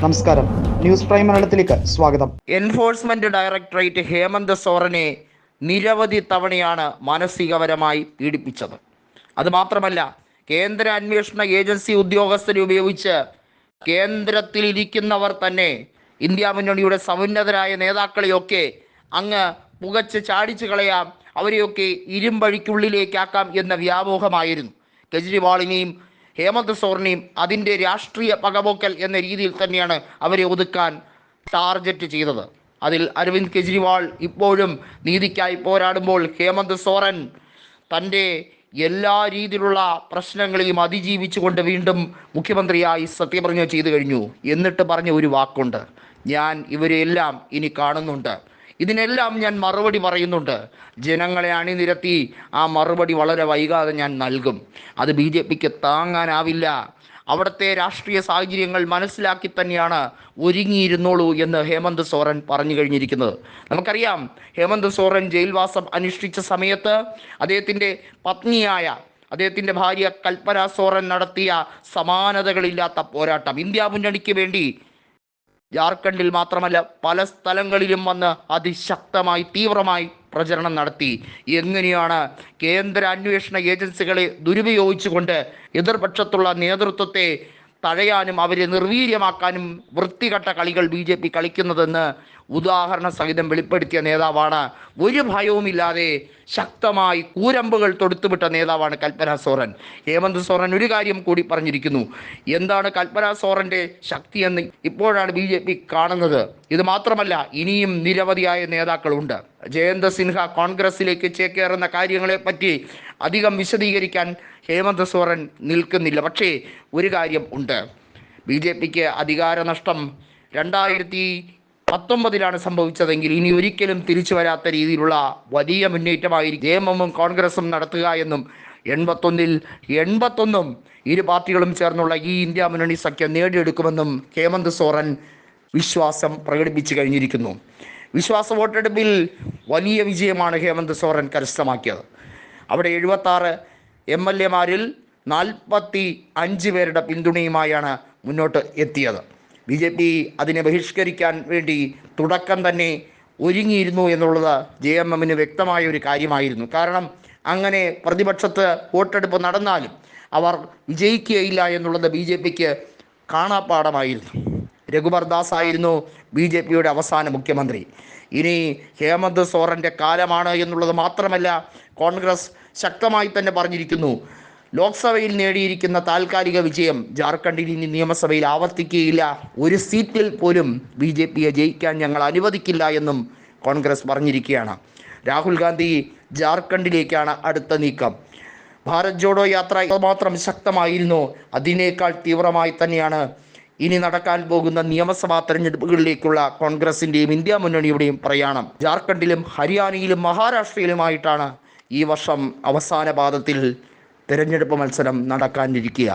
നമസ്കാരം. News prime മലയാളത്തിലേക്ക് സ്വാഗതം. എൻഫോഴ്സ്മെന്റ് ഡയറക്ടറേറ്റ് ഹേമന്ത് സോറനെ നിരവധി തവണയാണ് മാനസികപരമായി പീഡിപ്പിച്ചത്. അതുമാത്രമല്ല കേന്ദ്ര അന്വേഷണ ഏജൻസി ഉദ്യോഗസ്ഥരെ ഉപയോഗിച്ച് കേന്ദ്രത്തിൽ ഇരിക്കുന്നവർ തന്നെ ഇന്ത്യ മുന്നണിയുടെ സമുന്നതരായ നേതാക്കളെയൊക്കെ അങ്ങ് പുകച്ച് ചാടിച്ചു കളയാം അവരെയൊക്കെ ഇരുമ്പഴിക്കുള്ളിലേക്കാക്കാം എന്ന വ്യാമോഹമായിരുന്നു. കെജ്രിവാളിനെയും ഹേമന്ത് സോറിനെയും അതിന്റെ രാഷ്ട്രീയ പകപോക്കൽ എന്ന രീതിയിൽ തന്നെയാണ് അവരെ ഒതുക്കാൻ ടാർജറ്റ് ചെയ്തത്. അതിൽ അരവിന്ദ് കെജ്രിവാൾ ഇപ്പോഴും നീതിക്കായി പോരാടുമ്പോൾ ഹേമന്ത് സോറൻ തന്റെ എല്ലാ രീതിയിലുള്ള പ്രശ്നങ്ങളെയും അതിജീവിച്ചുകൊണ്ട് വീണ്ടും മുഖ്യമന്ത്രിയായി സത്യപ്രതിജ്ഞ ചെയ്തു കഴിഞ്ഞു. എന്നിട്ട് പറഞ്ഞ ഒരു വാക്കുണ്ട് ഞാൻ ഇവരെല്ലാം ഇനി കാണുന്നുണ്ട്. ഇതിനെല്ലാം ഞാൻ മറുപടി പറയുന്നുണ്ട്. ജനങ്ങളെ അണിനിരത്തി ആ മറുപടി വളരെ വൈകാതെ ഞാൻ നൽകും. അത് ബി ജെ പിക്ക് താങ്ങാനാവില്ല. അവിടുത്തെ രാഷ്ട്രീയ സാഹചര്യങ്ങൾ മനസ്സിലാക്കി തന്നെയാണ് ഒരുങ്ങിയിരുന്നോളൂ എന്ന് ഹേമന്ത് സോറൻ പറഞ്ഞു കഴിഞ്ഞിരിക്കുന്നത്. നമുക്കറിയാം ഹേമന്ത് സോറൻ ജയിൽവാസം അനുഷ്ഠിച്ച സമയത്ത് അദ്ദേഹത്തിന്റെ പത്നിയായ അദ്ദേഹത്തിന്റെ ഭാര്യ കൽപ്പന സോറൻ നടത്തിയ സമാനതകളില്ലാത്ത പോരാട്ടം ഇന്ത്യ മുന്നണിക്ക് വേണ്ടി ജാർഖണ്ഡിൽ മാത്രമല്ല പല സ്ഥലങ്ങളിലും വന്ന് അതിശക്തമായി തീവ്രമായി പ്രചരണം നടത്തി. എങ്ങനെയാണ് കേന്ദ്ര അന്വേഷണ ഏജൻസികളെ ദുരുപയോഗിച്ചുകൊണ്ട് എതിർപക്ഷത്തുള്ള നേതൃത്വത്തെ തഴയാനും അവരെ നിർവീര്യമാക്കാനും വൃത്തികെട്ട കളികൾ ബി ജെ പി കളിക്കുന്നതെന്ന് ഉദാഹരണ സഹിതം വെളിപ്പെടുത്തിയ നേതാവാണ്. ഒരു ഭയവുമില്ലാതെ ശക്തമായി കൂരമ്പുകൾ തൊടുത്തുവിട്ട നേതാവാണ് കൽപ്പന സോറൻ. ഹേമന്ത് സോറൻ ഒരു കാര്യം കൂടി പറഞ്ഞിരിക്കുന്നു. എന്താണ് കൽപ്പന സോറന്റെ ശക്തിയെന്ന് ഇപ്പോഴാണ് ബി ജെ പി കാണുന്നത്. ഇത് മാത്രമല്ല ഇനിയും നിരവധിയായ നേതാക്കളുണ്ട്. ജയന്ത സിൻഹ കോൺഗ്രസിലേക്ക് ചേക്കേറുന്ന കാര്യങ്ങളെപ്പറ്റി അധികം വിശദീകരിക്കാൻ ഹേമന്ത് സോറൻ നിൽക്കുന്നില്ല. പക്ഷേ ഒരു കാര്യം ഉണ്ട്. ബി ജെ പിക്ക് അധികാര നഷ്ടം രണ്ടായിരത്തി പത്തൊമ്പതിലാണ് സംഭവിച്ചതെങ്കിൽ ഇനി ഒരിക്കലും തിരിച്ചു വരാത്ത രീതിയിലുള്ള വലിയ മുന്നേറ്റമായിരിക്കും. എമ്മും കോൺഗ്രസും നടത്തുക എന്നും എൺപത്തൊന്നിൽ എൺപത്തൊന്നും ഇരു പാർട്ടികളും ചേർന്നുള്ള ഈ ഇന്ത്യ മുന്നണി സഖ്യം നേടിയെടുക്കുമെന്നും ഹേമന്ത് സോറൻ വിശ്വാസം പ്രകടിപ്പിച്ചു കഴിഞ്ഞിരിക്കുന്നു. വിശ്വാസ വോട്ടെടുപ്പിൽ വലിയ വിജയമാണ് ഹേമന്ത് സോറൻ കരസ്ഥമാക്കിയത്. അവിടെ എഴുപത്താറ് എം എൽ എമാരിൽ നാൽപ്പത്തി അഞ്ച് പേരുടെ പിന്തുണയുമായാണ് മുന്നോട്ട് എത്തിയത്. ബി ജെ പി അതിനെ ബഹിഷ്കരിക്കാൻ വേണ്ടി തുടക്കം തന്നെ ഒരുങ്ങിയിരുന്നു എന്നുള്ളത് ജെ എം എമ്മിന് വ്യക്തമായ ഒരു കാര്യമായിരുന്നു. കാരണം അങ്ങനെ പ്രതിപക്ഷത്ത് വോട്ടെടുപ്പ് നടന്നാലും അവർ വിജയിക്കുകയില്ല എന്നുള്ളത് ബി ജെ പിക്ക് കാണാപ്പാടമായിരുന്നു രഘുബർ ദാസ് ആയിരുന്നു ബി ജെ പിയുടെ അവസാന മുഖ്യമന്ത്രി. ഇനി ഹേമന്ത് സോറന്റെ കാലമാണ് എന്നുള്ളത് മാത്രമല്ല കോൺഗ്രസ് ശക്തമായി തന്നെ പറഞ്ഞിരിക്കുന്നു. ലോക്സഭയിൽ നേടിയിരിക്കുന്ന താൽക്കാലിക വിജയം ജാർഖണ്ഡിൽ ഇനി നിയമസഭയിൽ ആവർത്തിക്കുകയില്ല. ഒരു സീറ്റിൽ പോലും ബി ജെ പിയെ ജയിക്കാൻ ഞങ്ങൾ അനുവദിക്കില്ല എന്നും കോൺഗ്രസ് പറഞ്ഞിരിക്കുകയാണ്. രാഹുൽ ഗാന്ധി ജാർഖണ്ഡിലേക്കാണ് അടുത്ത നീക്കം. ഭാരത് ജോഡോ യാത്ര മാത്രം ശക്തമായിരുന്നു. അതിനേക്കാൾ തീവ്രമായി തന്നെയാണ് ഇനി നടക്കാൻ പോകുന്ന നിയമസഭാ തെരഞ്ഞെടുപ്പുകളിലേക്കുള്ള കോൺഗ്രസിന്റെയും ഇന്ത്യ മുന്നണിയുടെയും പ്രയാണം. ജാർഖണ്ഡിലും ഹരിയാനയിലും മഹാരാഷ്ട്രയിലുമായിട്ടാണ് ഈ വർഷം അവസാന പാദത്തിൽ തെരഞ്ഞെടുപ്പ് മത്സരം നടക്കാനിരിക്കുക.